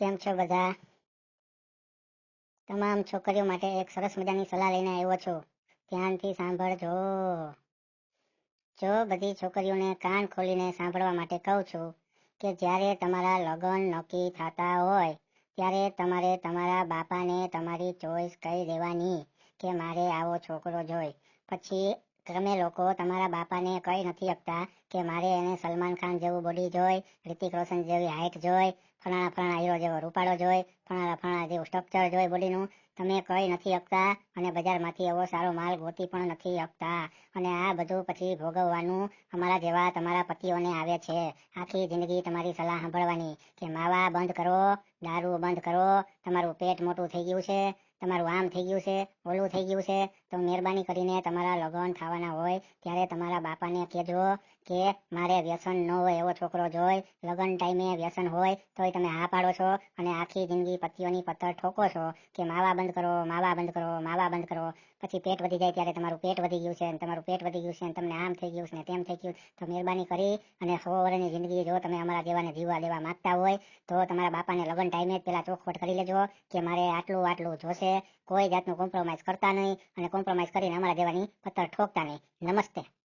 કેમ છો બધા? તમામ છોકરીઓ માટે એક સરસ મજાની સલાહ લઈને આવ્યો છું. ધ્યાનથી સાંભળજો. જો બધી છોકરીઓને કાન ખોલીને સાંભળવા માટે કહું છું કે જ્યારે તમારા લગ્ન નક્કી થતા હોય, ત્યારે તમારે તમારા બાપાને તમારી ચોઈસ કહી દેવાની કે મારે આવો છોકરો જોઈ. પછી તમે લોકો તમારા બાપાને કઈ નથી આપતા કે મારે એને સલમાન ખાન જેવું બોડી જોઈ, રિતિક રોશન જેવી હાઇટ જોઈ, ફલાણા ફલાણા હીરો જેવો રૂપાળો જોઈ, ફલાણા ફલાણા જેવું સ્ટ્રક્ચર જોઈ બોડીનું. તમે કઈ નથી આપતા અને બજારમાંથી એવો સારો માલ ગોતી પણ નથી આપતા. અને આ બધું પછી ભોગવવાનું અમારા જેવા તમારા પતિઓને આવે છે. આખી જિંદગી તમારી સલાહ સાંભળવાની કે માવા બંધ કરો, દારૂ બંધ કરો, તમારું પેટ મોટું થઈ ગયું છે, તમારું આમ થઈ ગયું છે, ઓલું થઈ ગયું છે તો મહેરબાની કરીને તમારા લગ્ન થવાના હોય, ત્યારે તમારા બાપાને કહેજો કે મારે વ્યસન ન હોય એવો છોકરો જોઈ લગ્ન ટાઈમે વ્યસન હોય, તોય તમે હા પાડો છો અને આખી જિંદગી પતિઓની પથ્થર ઠોકો છો કે માવા બંધ કરો, માવા બંધ કરો, માવા બંધ કરો. પછી પેટ વધી જાય ત્યારે તમારું પેટ વધી ગયું છે અને તમારું પેટ વધી ગયું છે અને તમને આમ થઈ ગયું છે ને તેમ થઈ ગયું. તો મહેરબાની કરી અને સો વર્ષની જિંદગી જો તમે અમારા જેવાને જીવવા દેવા માંગતા હોય, તો તમારા બાપાને લગ્ન ટાઈમે જ પેલા ચોખવટ કરી લેજો કે મારે આટલું આટલું જોશે. કોઈ જાતનું કોમ્પ્રોમાઇઝ કરતા નહીં અને કોમ્પ્રોમાઇઝ કરીને અમારા જેવાની પથ્થર ઠોકતા નહીં. નમસ્તે.